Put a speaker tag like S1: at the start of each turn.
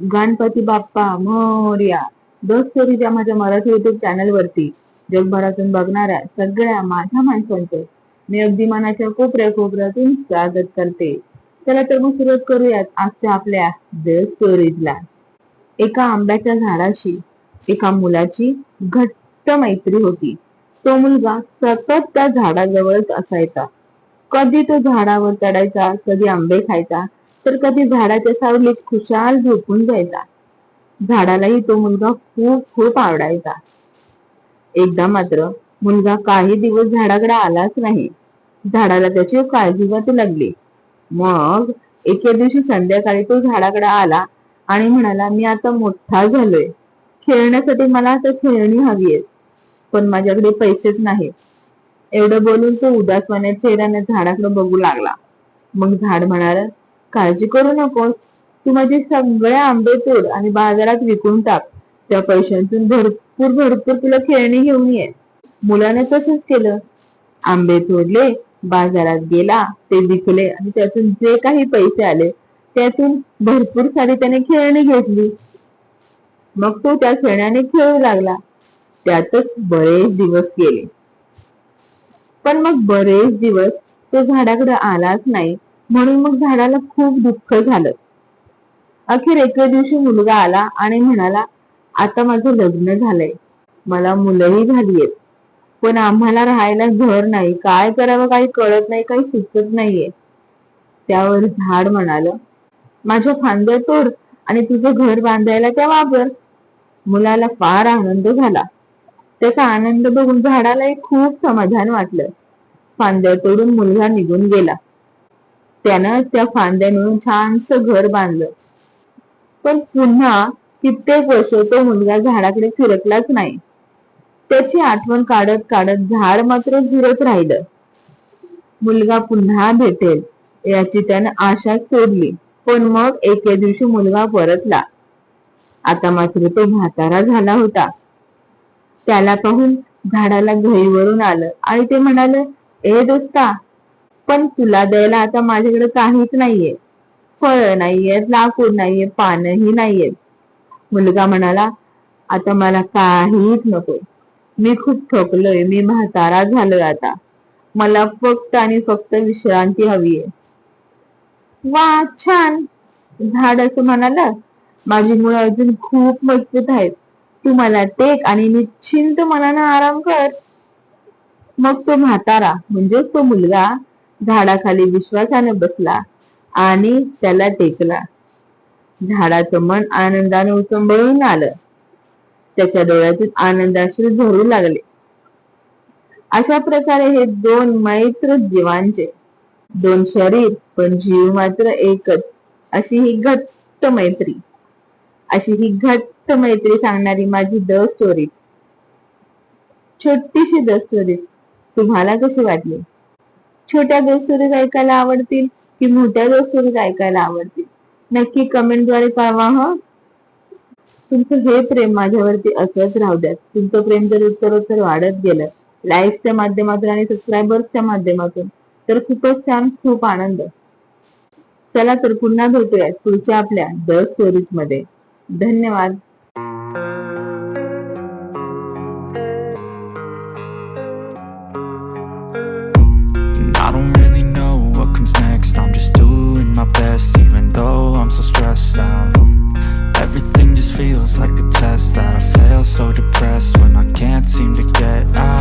S1: Ganpati Bappa Morya the स्टोरीच्या माझ्या Marathi YouTube channel वरती जगभरातून बघणाऱ्या सगळ्या माझ्या माणसांचं मी अगदी मनाच्या कोपऱ्या कोपऱ्यातून स्वागत करते. चला तर मग सुरुवात करूयात आजच्या आपल्या द स्टोरीजला एका आंब्याच्या झाडाशी एका मुलाची घट्ट मैत्री होती. तो मुलगा सतत त्या झाडाजवळच असायचा. कधी तो झाडावर चढायचा कधी आंबे खायचा तर कधी झाडाच्या सावलीत खुशाल झोपून जायचा झाडालाही तो मुलगा खूप खूप आवडायचा. एकदा मात्र मुलगा काही दिवस झाडाकडे आलाच नाही. झाडाला त्याची काळजी वाटू लागली. मग एके दिवशी संध्याकाळी तो झाडाकडे आला आणि म्हणाला मी आता मोठा झालोय. खेळण्यासाठी मला आता खेळणी हवी आहेत पण माझ्याकडे पैसेच नाही. एवढं बोलून तो उदासवाने चेहऱ्याने झाडाकडे बघू लागला. मग झाड म्हणाल काळजी करू नकोस. तू माझे सगळे आंबे तोड आणि बाजारात विकून टाक. त्या पैशांतून भरपूर भरपूर तुला खेळणी घेऊन ये. मुलाने तसंच केलं. आंबे तोडले बाजारात गेला ते विकले आणि त्यातून जे काही पैसे आले त्यातून भरपूर सारी त्याने खेळणी घेतली. मग तो त्या खेळण्याने खेळू लागला. त्यातच बरेच दिवस गेले. पण मग बरेच दिवस तो झाडाकडे आलाच नाही. म्हणून मग झाडाला खूप दुःख झालं. अखेर एके दिवशी मुलगा आला आणि म्हणाला आता माझं लग्न झालंय. मला मुलंही झालीयेत पण आम्हाला राहायला घर नाही. काय करावं काही कळत नाही काही सुचत नाहीये. त्यावर झाड म्हणाल माझ्या फांद्या तोड आणि तुझं घर बांधायला त्या वापर मुलाला फार आनंद झाला. त्याचा आनंद बघून झाडालाही खूप समाधान वाटलं. फांद्या तोडून मुलगा निघून गेला. त्यानं त्या फांद्या मिळून छानस घर बांधलं. पण पुन्हा कित्येक वर्ष तो मुलगा झाडाकडे फिरकलाच नाही. त्याची आठवण काढत काढत झाड मात्र झुरत राहिलं. मुलगा पुन्हा भेटेल याची त्यानं आशा सोडली. पण मग एके दिवशी मुलगा परतला. आता मात्र तो म्हातारा झाला होता. त्याला पाहून झाडाला घरीवरून आलं आणि ते म्हणाल ए दोस्ता पण तुला द्यायला आता माझ्याकडे काहीच नाहीये. फळ नाहीयेत लाकूड नाहीये पानही नाहीयेत मुलगा म्हणाला आता मला काहीच नको. मी खूप थकलोय मी म्हातारा झालोय आता. मला फक्त आणि फक्त विश्रांती हवीये. वा छान. झाड असं म्हणाला माझी मुळे अजून खूप मजबूत आहेत. तू मला टेक आणि निश्चिंत मनानं आराम कर. मग तो म्हातारा म्हणजे तो मुलगा झाडाखाली विश्वासाने बसला आणि त्याला टेकला. झाडाचं मन आनंदाने उचंबळून आलं. त्याच्या डोळ्यातून आनंदाश्रू झरू लागले. अशा प्रकारे हे दोन मैत्र जीवांचे दोन शरीर पण जीव मात्र एकच अशी ही घट्ट मैत्री. अशी ही घट्ट मैत्री सांगणारी माझी द स्टोरी छोटीशी द स्टोरी तुम्हाला कशी वाटली? छोट्या द स्टोरीज ऐकायला आवडतील की मोठ्या द स्टोरीज ऐकायला आवडतील? नक्की कमेंटद्वारे कळवा हा? तुमचं हे प्रेम माझ्यावरती असंच राहू द्या तुमचं प्रेम जर उत्तरोत्तर वाढत गेलं लाईक्सच्या माध्यमातून आणि सबस्क्रायबर्सच्या माध्यमातून तर खूपच छान खूप आनंद. चला तर पुन्हा भेटूयात पुढच्या आपल्या द स्टोरीजमध्ये. धन्यवाद.
S2: don't really know what comes next. I'm just doing my best even though I'm so stressed out. Everything just feels like a test that I fail so depressed when I can't seem to get out.